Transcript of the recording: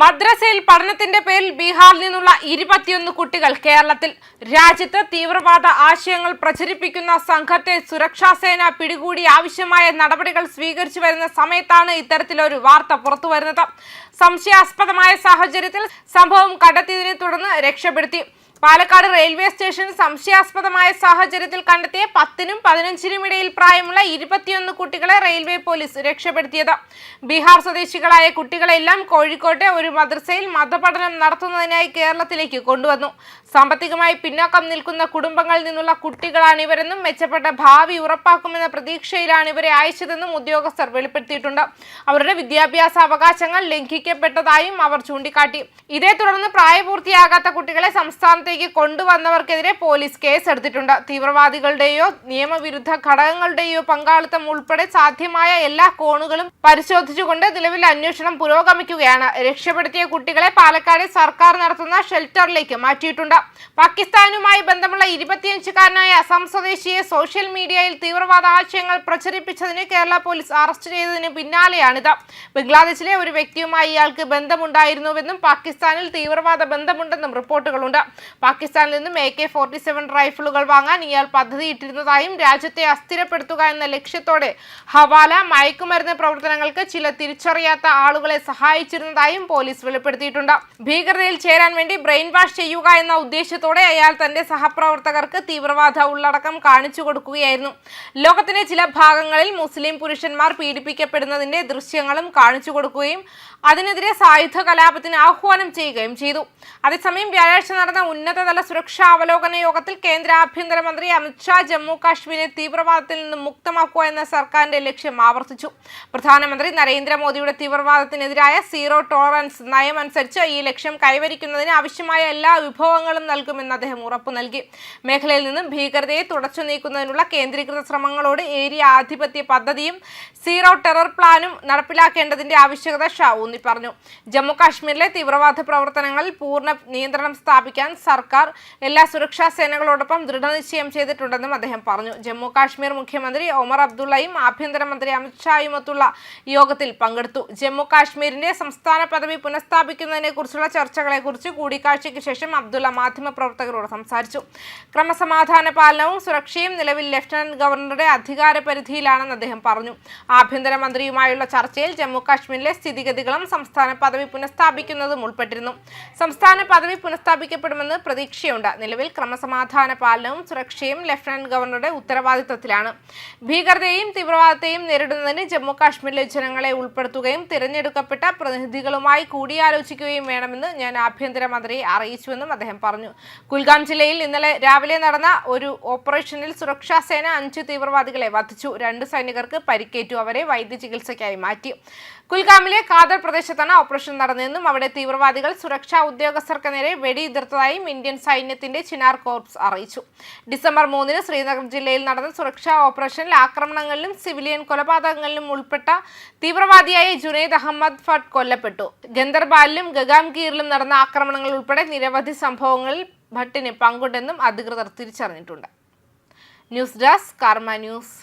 മദ്രസയിൽ പഠനത്തിന്റെ പേരിൽ ബീഹാറിൽ നിന്നുള്ള ഇരുപത്തിയൊന്ന് കുട്ടികൾ കേരളത്തിൽ രാജ്യത്ത് തീവ്രവാദ ആശയങ്ങൾ പ്രചരിപ്പിക്കുന്ന സംഘത്തെ സുരക്ഷാ സേന പിടികൂടി ആവശ്യമായ നടപടികൾ സ്വീകരിച്ചു വരുന്ന സമയത്താണ് ഇത്തരത്തിലൊരു വാർത്ത പുറത്തുവരുന്നത് സംശയാസ്പദമായ സാഹചര്യത്തിൽ സംഭവം കണ്ടെത്തിയതിനെ തുടർന്ന് രക്ഷപ്പെടുത്തി. പാലക്കാട് റെയിൽവേ സ്റ്റേഷൻ സംശയാസ്പദമായ സാഹചര്യത്തിൽ കണ്ടെത്തിയ പത്തിനും പതിനഞ്ചിനും ഇടയിൽ പ്രായമുള്ള ഇരുപത്തിയൊന്ന് കുട്ടികളെ റെയിൽവേ പോലീസ് രക്ഷപ്പെടുത്തിയത്. ബീഹാർ സ്വദേശികളായ കുട്ടികളെല്ലാം കോഴിക്കോട്ടെ ഒരു മദ്രസയിൽ മതപഠനം നടത്തുന്നതിനായി കേരളത്തിലേക്ക് കൊണ്ടുവന്നു. സാമ്പത്തികമായി പിന്നോക്കം നിൽക്കുന്ന കുടുംബങ്ങളിൽ നിന്നുള്ള കുട്ടികളാണ് ഇവരെന്നും മെച്ചപ്പെട്ട ഭാവി ഉറപ്പാക്കുമെന്ന പ്രതീക്ഷയിലാണ് ഇവരെ അയച്ചതെന്നും ഉദ്യോഗസ്ഥർ വെളിപ്പെടുത്തിയിട്ടുണ്ട്. അവരുടെ വിദ്യാഭ്യാസ അവകാശങ്ങൾ ലംഘിക്കപ്പെട്ടതായും അവർ ചൂണ്ടിക്കാട്ടി. ഇതേ തുടർന്ന് പ്രായപൂർത്തിയാകാത്ത കുട്ടികളെ സംസ്ഥാനത്തേക്ക് കൊണ്ടുവന്നവർക്കെതിരെ പോലീസ് കേസെടുത്തിട്ടുണ്ട്. തീവ്രവാദികളുടെയോ നിയമവിരുദ്ധ ഘടകങ്ങളുടെയോ പങ്കാളിത്തം ഉൾപ്പെടെ സാധ്യമായ എല്ലാ കോണുകളും പരിശോധിച്ചുകൊണ്ട് നിലവിൽ അന്വേഷണം പുരോഗമിക്കുകയാണ്. രക്ഷപ്പെടുത്തിയ കുട്ടികളെ പാലക്കാട് സർക്കാർ നടത്തുന്ന ഷെൽട്ടറിലേക്ക് മാറ്റിയിട്ടുണ്ട്. പാകിസ്ഥാനുമായി ബന്ധമുള്ള ഇരുപത്തിയഞ്ചുകാരനായ അസം സ്വദേശിയെ സോഷ്യൽ മീഡിയയിൽ തീവ്രവാദ ആശയങ്ങൾ പ്രചരിപ്പിച്ചതിന് കേരള പോലീസ് അറസ്റ്റ് ചെയ്തതിന് പിന്നാലെയാണിത്. ബംഗ്ലാദേശിലെ ഒരു വ്യക്തിയുമായി ഇയാൾക്ക് ബന്ധമുണ്ടായിരുന്നുവെന്നും പാകിസ്ഥാനിൽ തീവ്രവാദ ബന്ധമുണ്ടെന്നും റിപ്പോർട്ടുകളുണ്ട്. പാകിസ്ഥാനിൽ നിന്നും എ കെ ഫോർട്ടി സെവൻ റൈഫിളുകൾ വാങ്ങാൻ ഇയാൾ പദ്ധതിയിട്ടിരുന്നതായും രാജ്യത്തെ അസ്ഥിരപ്പെടുത്തുക എന്ന ലക്ഷ്യത്തോടെ ഹവാല മയക്കുമരുന്ന് പ്രവർത്തനങ്ങൾക്ക് ചില തിരിച്ചറിയാത്ത ആളുകളെ സഹായിച്ചിരുന്നതായും പോലീസ് വെളിപ്പെടുത്തിയിട്ടുണ്ട്. ഭീകരതയിൽ ചേരാൻ വേണ്ടി ബ്രെയിൻ വാഷ് ചെയ്യുക എന്ന ഉദ്ദേശത്തോടെ അയാൾ തന്റെ സഹപ്രവർത്തകർക്ക് തീവ്രവാദ ഉള്ളടക്കം കാണിച്ചു കൊടുക്കുകയായിരുന്നു. ലോകത്തിന്റെ ചില ഭാഗങ്ങളിൽ മുസ്ലിം പുരുഷന്മാർ പീഡിപ്പിക്കപ്പെടുന്നതിന്റെ ദൃശ്യങ്ങളും കാണിച്ചു കൊടുക്കുകയും അതിനെതിരെ സായുധ കലാപത്തിന് ആഹ്വാനം ചെയ്യുകയും ചെയ്തു. അതേസമയം വ്യാഴാഴ്ച നടന്ന ഉന്നതതല സുരക്ഷാ അവലോകന യോഗത്തിൽ കേന്ദ്ര ആഭ്യന്തരമന്ത്രി അമിത്ഷാ ജമ്മു കാശ്മീരെ തീവ്രവാദത്തിൽ നിന്ന് മുക്തമാക്കുക എന്ന സർക്കാരിന്റെ ലക്ഷ്യം ആവർത്തിച്ചു. പ്രധാനമന്ത്രി നരേന്ദ്രമോദിയുടെ തീവ്രവാദത്തിനെതിരായ സീറോ ടോളറൻസ് നയം അനുസരിച്ച് ഈ ലക്ഷ്യം കൈവരിക്കുന്നതിന് ആവശ്യമായ എല്ലാ വിഭവങ്ങളും നൽകുമെന്ന് അദ്ദേഹം ഉറപ്പു നൽകി. മേഖലയിൽ നിന്നും ഭീകരതയെ തുടച്ചു നീക്കുന്നതിനുള്ള കേന്ദ്രീകൃത ശ്രമങ്ങളോട് ഏരിയ ആധിപത്യ പദ്ധതിയും സീറോ ടെറർ പ്ലാനും നടപ്പിലാക്കേണ്ടതിന്റെ ആവശ്യകത ഷാ ഊന്നി പറഞ്ഞു ജമ്മു കാശ്മീരിലെ തീവ്രവാദ പ്രവർത്തനങ്ങളിൽ പൂർണ നിയന്ത്രണം സ്ഥാപിക്കാൻ സർക്കാർ എല്ലാ സുരക്ഷാ സേനകളോടൊപ്പം ദൃഢനിശ്ചയം ചെയ്തിട്ടുണ്ടെന്നും അദ്ദേഹം പറഞ്ഞു. ജമ്മു കാശ്മീർ മുഖ്യമന്ത്രി ഒമർ അബ്ദുള്ളയും ആഭ്യന്തരമന്ത്രി അമിത്ഷായുമൊത്തുള്ള യോഗത്തിൽ പങ്കെടുത്തു. ജമ്മു കാശ്മീരിന്റെ സംസ്ഥാന പദവി പുനഃസ്ഥാപിക്കുന്നതിനെ കുറിച്ചുള്ള ചർച്ചകളെക്കുറിച്ച് കൂടിക്കാഴ്ചയ്ക്ക് ശേഷം അബ്ദുള്ള മാധ്യമപ്രവർത്തകരോട് സംസാരിച്ചു. ക്രമസമാധാന പാലനവും സുരക്ഷയും നിലവിൽ ലഫ്റ്റനന്റ് ഗവർണറുടെ അധികാര പരിധിയിലാണെന്ന് അദ്ദേഹം പറഞ്ഞു. ആഭ്യന്തരമന്ത്രിയുമായുള്ള ചർച്ചയിൽ ജമ്മു കാശ്മീരിലെ സ്ഥിതിഗതികളും സംസ്ഥാന പദവി പുനഃസ്ഥാപിക്കുന്നതും ഉൾപ്പെട്ടിരുന്നു. സംസ്ഥാന പദവി പുനഃസ്ഥാപിക്കപ്പെടുമെന്ന് പ്രതീക്ഷയുണ്ട്. നിലവിൽ ക്രമസമാധാന പാലനവും സുരക്ഷയും ലഫ്റ്റനന്റ് ഗവർണറുടെ ഉത്തരവാദിത്തത്തിലാണ്. ഭീകരതയെയും തീവ്രവാദത്തെയും നേരിടുന്നതിന് ജമ്മു കാശ്മീരിലെ ജനങ്ങളെ ഉൾപ്പെടുത്തുകയും തിരഞ്ഞെടുക്കപ്പെട്ട പ്രതിനിധികളുമായി കൂടിയാലോചിക്കുകയും വേണമെന്ന് ഞാൻ ആഭ്യന്തരമന്ത്രിയെ അറിയിച്ചുവെന്നും അദ്ദേഹം പറഞ്ഞു. കുൽഗാം ജില്ലയിൽ ഇന്നലെ രാവിലെ നടന്ന ഒരു ഓപ്പറേഷനിൽ സുരക്ഷാ സേന അഞ്ച് തീവ്രവാദികളെ വധിച്ചു. രണ്ട് സൈനികർക്ക് പരിക്കേറ്റു. അവരെ വൈദ്യ ചികിത്സയ്ക്കായി മാറ്റി. കുൽഗാമിലെ ഖാദർ പ്രദേശത്താണ് ഓപ്പറേഷൻ നടന്നതെന്നും അവിടെ തീവ്രവാദികൾ സുരക്ഷാ ഉദ്യോഗസ്ഥർക്ക് നേരെ വെടിയുതിർത്തതായും ഇന്ത്യൻ സൈന്യത്തിന്റെ ചിനാർ കോർപ്സ് അറിയിച്ചു. ഡിസംബർ മൂന്നിന് ശ്രീനഗർ ജില്ലയിൽ നടന്ന സുരക്ഷാ ഓപ്പറേഷനിൽ ആക്രമണങ്ങളിലും സിവിലിയൻ കൊലപാതകങ്ങളിലും ഉൾപ്പെട്ട തീവ്രവാദിയായ ജുനൈദ് അഹമ്മദ് ഫട്ട് കൊല്ലപ്പെട്ടു. ഗന്ദർബാലിലും ഗഗാംഗീറിലും നടന്ന ആക്രമണങ്ങൾ ഉൾപ്പെടെ നിരവധി സംഭവങ്ങളിൽ ഭട്ടിന് പങ്കുണ്ടെന്നും അധികൃതർ തിരിച്ചറിഞ്ഞിട്ടുണ്ട്. News desk Karma news.